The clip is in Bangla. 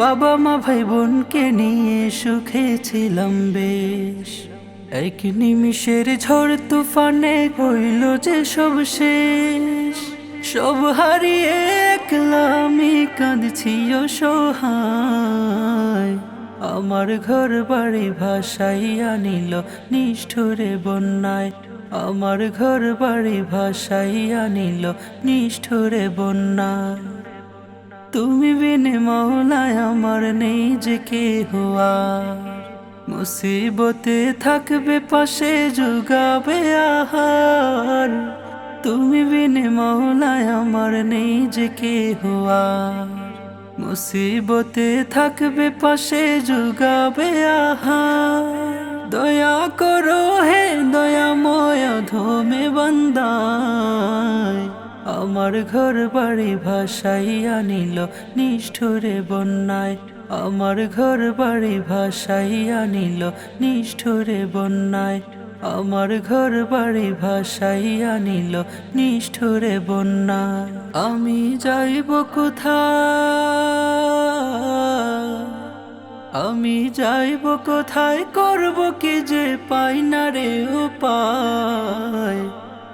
বাবা মা ভাই বোনকে নিয়ে সুখে ছিলাম বেশ। এক নিমিষের ঝড় তুফানে হইল যে সব শেষ। সব হারিয়ে একলামি কাঁদছি অসহায়। আমার ঘর বাড়ি ভাসাইয়া নিল নিষ্ঠুরে বন্যায়। আমার ঘর বাড়ি ভাসাইয়া নিল নিষ্ঠুরে বন্যা তুমি বিনে মৌলায় আমার নেই যে কে হওয়া মুসিবতে থাকবে, পাশে যোগাবে আহার। তুমি বিনে মৌলায় আমার নেই যে কে হওয়া মুসিবতে থাকবে, পাশে যোগাবে আহার। দয়া করো হে দয়াময়, ধমে বন্দায় আমার ঘর বাড়ি ভাসাইয়া নিল, নিষ্ঠুরে বন্যায়। আমার ঘর বাড়ি ভাসাইয়া নিল, নিষ্ঠুরে বন্যায়। আমার ঘর বাড়ি ভাসাইয়া নিল, নিষ্ঠুরে বন্যা আমি যাইব কোথায়? আমি যাইব কোথায়? করব কি যে পাই না রে উপায়।